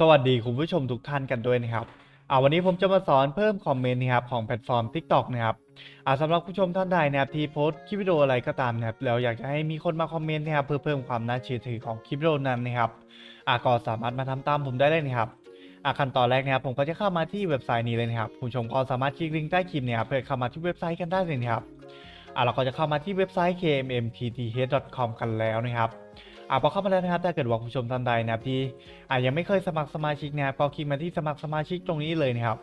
สวัสดีคุณผู้ชมทุกท่านกันด้วยนะครับอ่าวันนี้ผมจะมาสอนเพิ่มคอมเมนต์นะครับของแพลตฟอร์ม TikTok นะครับอ่าสำหรับผู้ชมท่านใดนะครับที่โพสต์คลิปวิดีโออะไรก็ตามนะครับแล้วอยากจะให้มีคนมาคอมเมนต์นะครับเพื่อเพิ่มความน่าเชื่อถือของคลิปวิดีโอนั้นนะครับอ่าก็สามารถมาทำตามผมได้เลยนะครับอ่าขั้นตอนแรกนะครับผมก็จะเข้ามาที่เว็บไซต์นี้เลยนะครับคุณผู้ชมก็สามารถคลิกลิงก์ใต้คลิปเนี่ยเพื่อเข้ามาที่เว็บไซต์กันได้เลยนะครับอ่าเราก็จะเข้ามาที่เว็บไซต์ kmmtth.com กันแล้วนะครับ อ่าพอเข้ามาแล้วนะครับถ้าเกิดว่าคุณผู้ชมท่านใดนะครับที่อ่ายังไม่เคยสมัครสมาชิกนะครับก็คลิกมาที่สมัครสมาชิกตรงนี้เลยนะครับ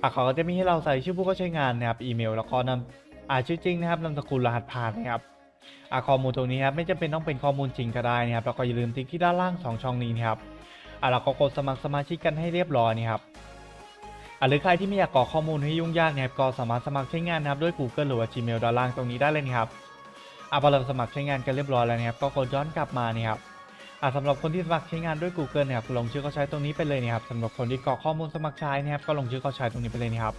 อ่าเขาก็จะมีให้เราใส่ชื่อผู้เข้าใช้งานนะครับอีเมลแล้วก็นำอ่าชื่อจริงนะครับนามสกุลรหัสผ่านนะครับอ่าข้อมูลตรงนี้ครับไม่จำเป็นต้องเป็นข้อมูลจริงก็ได้นะครับแล้วก็อย่าลืมติ๊กที่ด้านล่างสองช่องนี้นะครับอ่าเราก็กดสมัครสมาชิกกันให้เรียบร้อยนะครับอ่าหรือใครที่ไม่อยากกรอกข้อมูลให้ยุ่งยากนะครับก็สามารถสมัครใช้งานนะครับด้วย Google หรือว่า Gmail ด้านล่างตรงนี้ได้เลยนะครับ อะพอเราสมัครใช้งานกันเรียบร้อยแล้วนะครับก็กดย้อนกลับมานี่ครับอะสำหรับคนที่สมัครใช้งานด้วย Google นะครับลงชื่อเขาใช้ตรงนี้ไปเลยนะครับสำหรับคนที่กรอกข้อมูลสมัครใช้นะครับก็ลงชื่อเขาใช้ตรงนี้ไปเลยนะครับ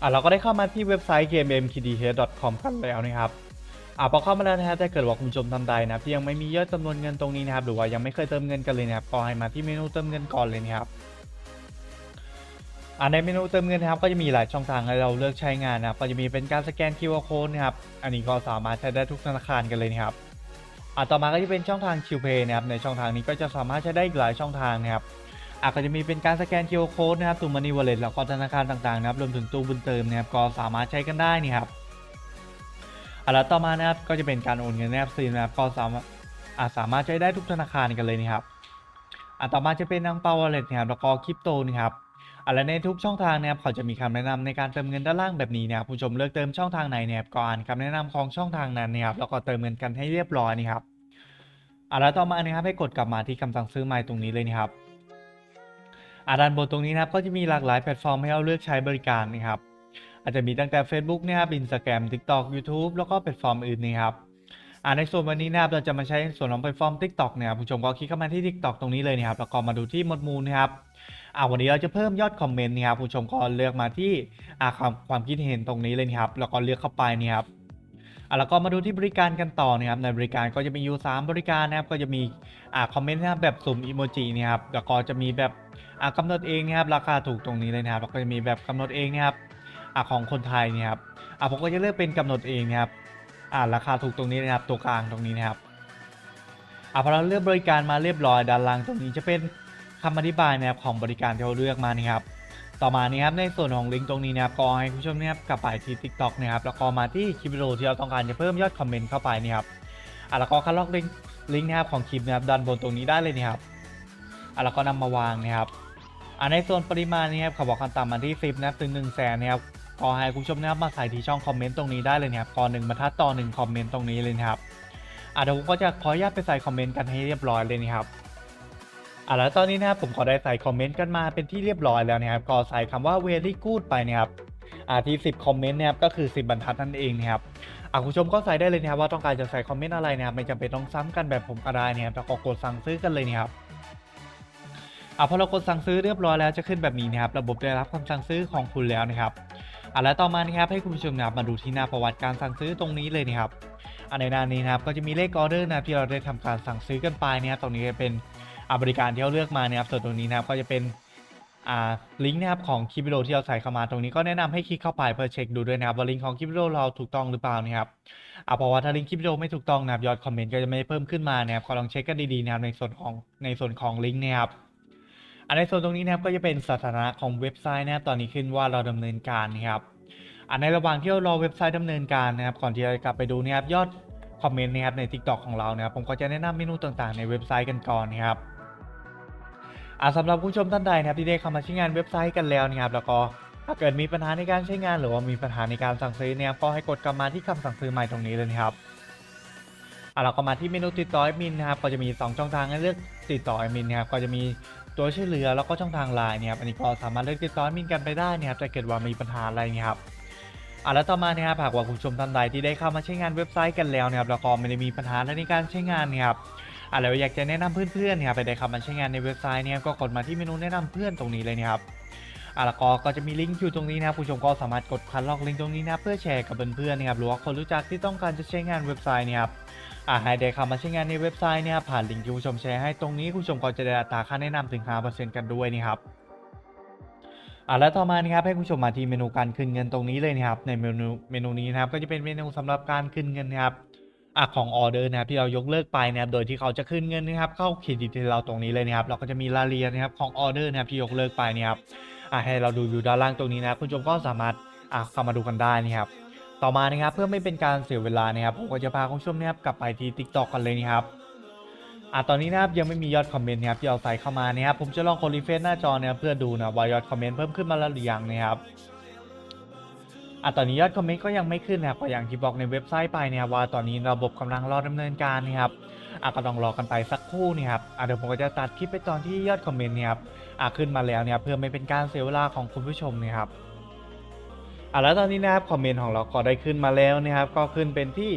อะเราก็ได้เข้ามาที่เว็บไซต์ gamemkdh.com กันแล้วนะครับอะพอเข้ามาแล้วนะฮะถ้าเกิดว่าคุณผู้ชมท่าใดนะที่ยังไม่มียอดจำนวนเงินตรงนี้นะครับหรือว่ายังไม่เคยเติมเงินกันเลยนะครับก็ให้มาที่เมนูเติมเงินก่อนเลยนะครับ อ่าในเมนูเติมเงินนะครับก็จะมีหลายช่องทางให้เราเลือกใช้งานนะครับก็จะมีเป็นการสแกน QR code นะครับอันนี้ก็สามารถใช้ได้ทุกธนาคารกันเลยนะครับอ่าต่อมาก็จะเป็นช่องทาง QPay นะครับในช่องทางนี้ก็จะสามารถใช้ได้อีกหลายช่องทางนะครับอาก็จะมีเป็นการสแกน QR code นะครับตู้ Money Wallet แล้วก็ธนาคารต่างๆนะครับรวมถึงตู้บุญเติมนะครับก็สามารถใช้กันได้นี่ครับอ่าแล้วต่อมานะครับก็จะเป็นการโอนเงินในแอปซีนะครับก็สามารถอาสามารถใช้ได้ทุกธนาคารกันเลยนี่ครับอ่าต่อมาจะเป็นนังเปา Wallet นะครับแล้วก็คริปโตนะครับ อะและในทุกช่องทางนะครับเขาจะมีคำแนะนำในการเติมเงินด้านล่างแบบนี้นะครับผู้ชมเลือกเติมช่องทางไหนเนี่ยครับก็อ่านคำแนะนำของช่องทางนั้นนะครับแล้วก็เติมเงินกันให้เรียบร้อยนี่ครับอะแล้วต่อมานะครับให้กดกลับมาที่คำสั่งซื้อใหม่ตรงนี้เลยนะครับอะด้านบนตรงนี้นะครับก็จะมีหลากหลายแพลตฟอร์มให้เราเลือกใช้บริการนะครับอาจจะมีตั้งแต่ Facebook นะครับ Instagram TikTok YouTube แล้วก็แพลตฟอร์มอื่นนะครับอ่าในส่วนวันนี้นะครับเราจะมาใช้ส่วนของแพลตฟอร์ม TikTok นะครับผู้ชมก็คลิกเข้ามาที่ TikTok ตรงนี้เลยนะครับแล้วก็มาดูที่หมวดหมู่นะครับ อ่าวันนี้เราจะเพิ่มยอดคอมเมนต์นะครับผู้ชมก็เลือกมาที่อ่าความความคิดเห็นตรงนี้เลยนะครับแล้วก็เลือกเข้าไปนี่ครับอ่าแล้วก็มาดูที่บริการกันต่อนะครับในบริการก็จะมีอยู่ 3 บริการนะครับก็จะมีอ่าคอมเมนต์นะครับแบบสุ่มอีโมจินะครับแล้วก็จะมีแบบอ่ากำหนดเองนะครับราคาถูกตรงนี้เลยนะครับแล้วก็จะมีแบบกำหนดเองนะครับอ่าของคนไทยนี่ครับอ่าผมก็จะเลือกเป็นกำหนดเองนะครับอ่าราคาถูกตรงนี้นะครับตัวกลางตรงนี้นะครับอ่าพอเราเลือกบริการมาเรียบร้อยด้านล่างตรงนี้จะเป็น คำอธิบายนะครับของบริการที่เราเลือกมานะครับ ต่อมานี้ครับในส่วนของลิงก์ตรงนี้นะครับก็ให้คุณผู้ชมนะครับกลับไปที่ TikTok นะครับแล้วก็มาที่คลิปวิดีโอที่เราต้องการจะเพิ่มยอดคอมเมนต์เข้าไปนี่ครับอะแล้วก็คัดลอกลิงก์ลิงก์นะครับของคลิปนะครับด้านบนตรงนี้ได้เลยนะครับอะแล้วก็นำมาวางนะครับอะในส่วนปริมาณนี้ครับเขาบอกกันต่ำมาที่ 10นะครับถึง1 0 0 0 0แสนนะครับก็ให้คุณผู้ชมนะครับมาใส่ที่ช่องคอมเมนต์ตรงนี้ได้เลยนะครับก่อนหนึ่งบรรทัดต่อหนึ่งคอมเมนต์ตรงนี้เลยนะครับอะเดี๋ยวผมก็จะขออนุญาตไปใส่คอมเมนต์กันให้เรียบร้อยเลยนะครับ อะแล้วตอนนี้นะครับผมก็ได้ใส่คอมเมนต์กันมาเป็นที่เรียบร้อยแล้วนะครับก็ใส่คำว่า very good ไปนะครับอ่าที่ 10 คอมเมนต์นะครับก็คือ 10 บรรทัดนั่นเองนะครับอะคุณผู้ชมก็ใส่ได้เลยนะครับว่าต้องการจะใส่คอมเมนต์อะไรนะครับไม่จำเป็นต้องซ้ำกันแบบผมก็ได้นะครับแล้วก็กดสั่งซื้อกันเลยนะครับอะพอเรากดสั่งซื้อเรียบร้อยแล้วจะขึ้นแบบนี้นะครับระบบได้รับคำสั่งซื้อของคุณแล้วนะครับอะแล้วต่อมานะครับให้คุณผู้ชมนะครับมาดูที่หน้าประวัติการสั่งซื้อตรงนี้เลยนะครับอันในหน้านี้นะครับก็จะมีเลขออเดอร์นะที่เราได้ทำการสั่งซื้อกันไปนะครับตรงนี้เป็น บริการที่เราเลือกมาเนี่ยครับส่วนตรงนี้นะครับก็จะเป็นลิงก์นะครับของคลิปวิดีโอที่เราใส่เข้ามาตรงนี้ก็แนะนำให้คลิกเข้าไปเพื่อเช็คดูด้วยนะครับว่าลิงก์ของคลิปวิดีโอเราถูกต้องหรือเปล่านะครับเพราะว่าถ้าลิงก์คลิปวิดีโอไม่ถูกต้องนะครับยอดคอมเมนต์ก็จะไม่เพิ่มขึ้นมานะครับก็ลองเช็คกันดีๆนะครับในส่วนของในส่วนของลิงก์นะครับอันในส่วนตรงนี้นะครับก็จะเป็นสถานะของเว็บไซต์นะครับตอนนี้ขึ้นว่าเราดำเนินการนะครับอันในระหว่างที่เรารอเว็บไซต์ดำเนินการนะครับก่อนที่เราจะกลับไปดูนะครับยอดคอมเมนต์นะครับใน TikTok ของเรานะครับผมก็จะแนะนำเมนูต่างๆ ในเว็บไซต์กันก่อนนะครับ อ่าสำหรับผู้ชมท่านใดนะครับที่ได้เข้ามาใช้งานเว็บไซต์กันแล้วนะครับแล้วก็ถ้าเกิดมีปัญหาในการใช้งานหรือว่ามีปัญหาในการสั่งซื้อเนี่ยก็ให้กดกลับมาที่คำสั่งซื้อใหม่ตรงนี้เลยนะครับอ่าเราก็มาที่เมนูติดต่อแอดมินนะครับก็จะมี 2 ช่องทางให้เลือกติดต่อแอดมินนะครับก็จะมีตัวช่วยเหลือแล้วก็ช่องทางไลน์เนี่ยครับอันนี้ก็สามารถเลือกติดต่อแอดมินกันไปได้นะครับถ้าเกิดว่ามีปัญหาอะไรนี่ยครับอ่าแล้วต่อมานะครับหากว่าคุณผู้ชมท่านใดที่ได้เข้ามาใช้งานเว็บไซต์กันแล้วนะครับแล้วก็ไม่ได้มีปัญหาในการใช้งานเนี่ยครับ อะแล้วอยากจะแนะนำเพื่อนๆเนี่ยไปได้เข้ามาใช้งานในเว็บไซต์เนี่ยก็กดมาที่เมนูแนะนำเพื่อนตรงนี้เลยนะครับอะแล้วก็ก็จะมีลิงก์อยู่ตรงนี้นะครับผู้ชมก็สามารถกดคัดลอกลิงก์ตรงนี้นะเพื่อแชร์กับเพื่อนๆนะครับหรือว่าคนรู้จักที่ต้องการจะใช้งานเว็บไซต์เนะครับอ่าให้ได้เข้ามาใช้งานในเว็บไซต์เนี่ยผ่านลิงก์ที่ผู้ชมแชร์ให้ตรงนี้ผู้ชมก็จะได้อัตราค่าแนะนำถึง 5%กันด้วยนะครับอ่าแล้วต่อมานะครับให้ผู้ชมมาที่เมนูการคืนเงินตรงนี้เลยนะครับในเมนูเมนูนี้นะครับก็จะเป็นเมนูสำหรับการคืนเงินนะครับ อะของออเดอร์นะครับที่เรายกเลิกไปนะครับโดยที่เขาจะคืนเงินนะครับเข้าเครดิตเราตรงนี้เลยนะครับเราก็จะมีรายละเอียดนะครับของออเดอร์นะครับที่ยกเลิกไปนะครับอะให้เราดูอยู่ด้านล่างตรงนี้นะคุณผู้ชมก็สามารถอะเข้ามาดูกันได้นะครับต่อมานะครับเพื่อไม่เป็นการเสียเวลานะครับผมก็จะพาคุณผู้ชมนะครับกลับไปที่ TikTok กันเลยนะครับอะตอนนี้นะครับยังไม่มียอดคอมเมนต์นะครับที่เราใส่เข้ามานะครับผมจะลองกดรีเฟรชหน้าจอนะครับเพื่อดูนะว่ายอดคอมเมนต์เพิ่มขึ้นมาแล้วหรือยังนะครับ อะตอนนี้ยอดคอมเมนต์ก็ยังไม่ขึ้นนะครับก็อย่างที่บอกในเว็บไซต์ไปเนะครับว่าตอนนี้ระบบกำลังรอดำเนินการนะครับอะก็ต้องรอกันไปสักครู่นะครับอะเดี๋ยวผมก็จะตัดคลิปไปตอนที่ยอดคอมเมนต์เนี่ยครับอะขึ้นมาแล้วเนี่ยเพื่อไม่เป็นการเสียเวลาของคุณผู้ชมนะครับอะแล้วตอนนี้นะครับคอมเมนต์ของเราก็ได้ขึ้นมาแล้วนะครับ ก็ขึ้นเป็นที่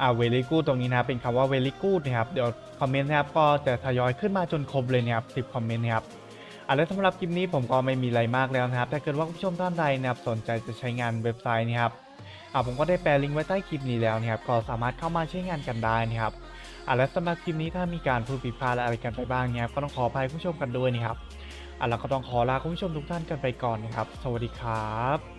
อ่าเวลิกูตรงนี้นะครับเป็นคำว่าเวลิกูนะครับเดี๋ยวคอมเมนต์นะครับก็จะทยอยขึ้นมาจนครบเลยนะครับสิบคอมเมนต์นะครับะแล้วสำหรับคลิปนี้ผมก็ไม่มีอะไรมากแล้วนะครับ ถ้าเกิดว่าคุณผู้ชมท่านใดนะครับสนใจจะใช้งานเว็บไซต์นะครับอะผมก็ได้แปะลิงก์ไว้ใต้คลิปนี้แล้วนะครับ ก็สามารถเข้ามาใช้งานกันได้นะครับอะและสำหรับคลิปนี้ถ้ามีการพูดผิดพลาดอะไรกันไปบ้างเนี่ยก็ต้องขออภัยคุณผู้ชมกันด้วยนะครับอะเราก็ต้องขอลาคุณผู้ชมทุกท่านกันไปก่อนนะครับ สวัสดีครับ